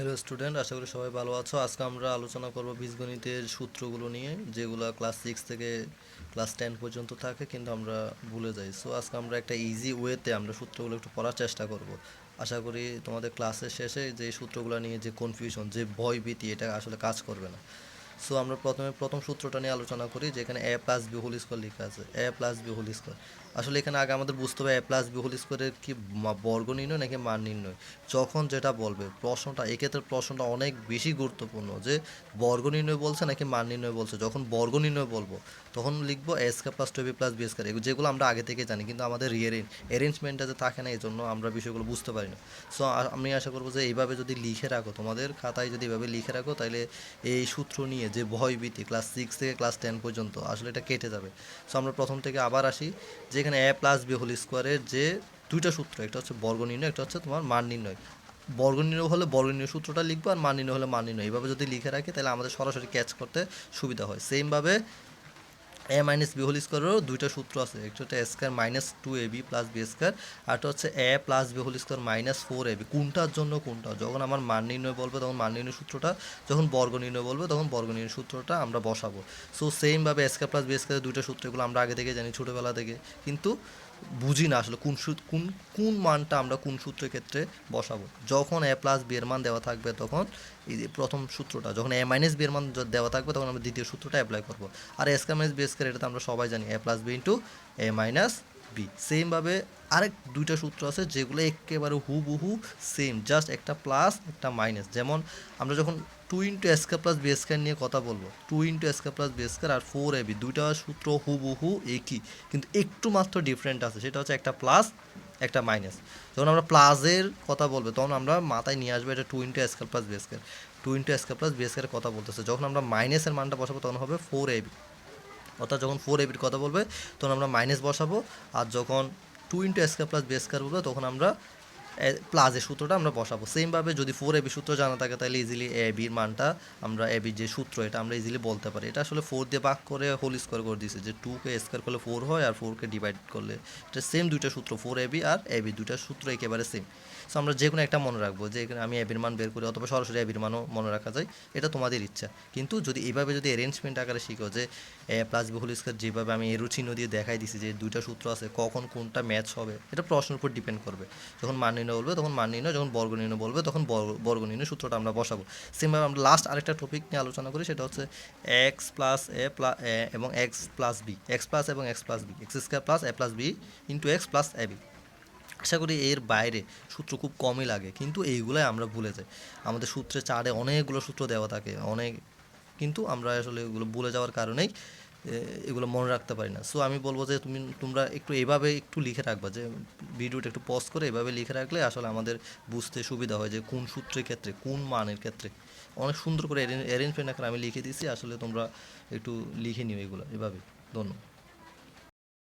Hello student আশা করি সবাই ভালো আছো। আজকে আমরা আলোচনা করব বীজগণিতের সূত্রগুলো নিয়ে, যেগুলো ক্লাস সিক্স থেকে ক্লাস টেন পর্যন্ত থাকে, কিন্তু আমরা ভুলে যাই। সো আজকে আমরা একটা ইজি ওয়েতে আমরা সূত্রগুলো একটু পড়ার চেষ্টা করব। আশা করি তোমাদের ক্লাসের শেষে যে সূত্রগুলো নিয়ে যে কনফিউশন যে ভয় ভীতি এটা আসলে কাজ করবে না। সো আমরা প্রথমে প্রথম সূত্রটা নিয়ে আলোচনা করি, যেখানে A plus B whole square লেখা আছে। A plus B whole square আসলে এখানে আগে আমাদের বুঝতে হবে এ প্লাস বি হোল স্কোয়ারের কি বর্গ নির্ণয় নাকি মান নির্ণয়? যখন যেটা বলবে, প্রশ্নটা, এক্ষেত্রে প্রশ্নটা অনেক বেশি গুরুত্বপূর্ণ যে বর্গ নির্ণয় বলছে নাকি মান নির্ণয় বলছে? যখন বর্গ নির্ণয় বলব, তখন লিখব S K plus two B plus B square যেগুলো আমরা আগে থেকে জানি, কিন্তু আমাদের রিয়ারেন অ্যারেঞ্জমেন্টটা যে থাকে না এই জন্য আমরা বিষয়গুলো বুঝতে পারি না। সো আমি আশা করব যে এইভাবে যদি লিখে রাখো, তোমাদের খাতায় যদি এভাবে লিখে রাখো তাহলে এই সূত্র নিয়ে যে ভয়ভীতি ক্লাস সিক্স থেকে ক্লাস টেন পর্যন্ত, আসলে এটা কেটে যাবে। সো আমরা প্রথম থেকে আবার আসি যেখানে এ প্লাস বি হোল স্কোয়ারের যে দুইটা সূত্র, একটা হচ্ছে বর্গ নির্ণয় একটা হচ্ছে তোমার মান নির্ণয়। বর্গ নির্ণয় হলে বর্গ নির্ণয় সূত্রটা লিখব আর মান নির্ণয় হলে মান নির্ণয়। এইভাবে যদি লিখে রাখি, তাহলে আমাদের সরাসরি ক্যাচ করতে সুবিধা হয়। সেমভাবে এ মাইনাস বি হোল স্কোয়ারেরও দুইটা সূত্র আছে। একটা হচ্ছে square minus two A B plus B square আরটা হচ্ছে A plus B whole square minus four A B কোনটার জন্য কোনটা? যখন আমার মান নির্ণয় বলবে, তখন মান নির্ণয় সূত্রটা, যখন বর্গ নির্ণয় বলবে, তখন বর্গ নির্ণয় সূত্রটা আমরা বসাবো। সো সেমভাবে স্কোয়ার প্লাস বি স্কোয়ারের দুইটা সূত্র, এগুলো আমরা আগে থেকে জানি, ছোটোবেলা থেকে। কিন্তু বুঝি না আসলে কোন সূত্র কোন কোন মানটা আমরা কোন সূত্রের ক্ষেত্রে বসাবো। যখন এ প্লাস বি এর মান দেওয়া থাকবে তখন এই যে প্রথম সূত্রটা, যখন এ মাইনাস বি এর মান দেওয়া থাকবে তখন আমরা দ্বিতীয় সূত্রটা অ্যাপ্লাই করব। আর S K minus B square এটা তো আমরা সবাই জানি A plus B into A minus B সেমভাবে আরেক দুইটা সূত্র আছে যেগুলো একেবারে হুবহু সেম জাস্ট একটা প্লাস একটা মাইনাস যেমন আমরা যখন two into SK plus B নিয়ে কথা বলব। Two into SK plus B আর ফোর এবি দুইটা সূত্র হুবহু একই, কিন্তু একটু মাত্র ডিফারেন্ট আছে, সেটা হচ্ছে একটা প্লাস একটা মাইনাস যখন আমরা প্লাসের কথা বলব, তখন আমরা মাথায় নিয়ে আসব এটা two into SK plus B two into SK plus B কথা বলতেছে, যখন আমরা মাইনাসের মানটা বসাবো, তখন হবে ফোর এবি অর্থাৎ যখন ফোর এবির কথা বলবে, তখন আমরা মাইনাস বসাবো, আর যখন two into square plus B square বলবে, তখন আমরা প্লাসের সূত্রটা আমরা বসাবো। সেমভাবে যদি ফোর এবি সূত্র জানা থাকে, তাহলে ইজিলি এ বির মানটা আমরা এ বির যে সূত্র, এটা আমরা ইজিলি বলতে পারি। এটা আসলে ফোর দিয়ে ভাগ করে হোল স্কোয়ার করে দিয়েছে যে টুকে স্কোয়ার করলে ফোর হয় আর ফোরকে ডিভাইড করলে এটা সেম দুইটা সূত্র ফোর এবি আর এ বি দুইটা সূত্র একেবারে সেম সো আমরা যে কোনো একটা মনে রাখব যে আমি এবির মান বের করি অথবা সরাসরি এবির মানও মনে রাখা যায়। এটা তোমাদের ইচ্ছা। কিন্তু যদি এইভাবে যদি অ্যারেঞ্জমেন্ট আকারে শিখো যে A plus B whole square যেভাবে আমি এরু চিহ্ন দিয়ে দেখাই দিছি যে দুইটা সূত্র আছে, কখন কোনটা ম্যাচ হবে, এটা প্রশ্নের উপর ডিপেন্ড করবে। যখন মান নির্ণয় বলবে, তখন মান নির্ণয়, যখন বর্গ নির্ণয় বলবে, তখন বর্গ- নির্ণয় সূত্রটা আমরা বসাবো। সেমভাবে আমরা লাস্ট আরেকটা টপিক নিয়ে আলোচনা করি, সেটা হচ্ছে X plus A plus A এবং X plus B X plus এবং X plus B X square plus A plus B into X plus A B আশা করি এর বাইরে সূত্র খুব কমই লাগে, কিন্তু এইগুলাই আমরা ভুলে যাই। আমাদের সূত্রে চারে অনেকগুলো সূত্র দেওয়া থাকে, অনেক, কিন্তু আমরা আসলে এগুলো ভুলে যাওয়ার কারণেই এগুলো মনে রাখতে পারি না। সো আমি বলব যে তুমি, তোমরা একটু এভাবে একটু লিখে রাখবা যে, ভিডিওটা একটু পজ করে এভাবে লিখে রাখলে আসলে আমাদের বুঝতে সুবিধা হয় যে কোন সূত্রের ক্ষেত্রে, কোন মানের ক্ষেত্রে। অনেক সুন্দর করে অ্যারেঞ্জমেন্ট এখন আমি লিখে দিয়েছি আসলে তোমরা একটু লিখে নিও এগুলো এভাবে। ধন্যবাদ।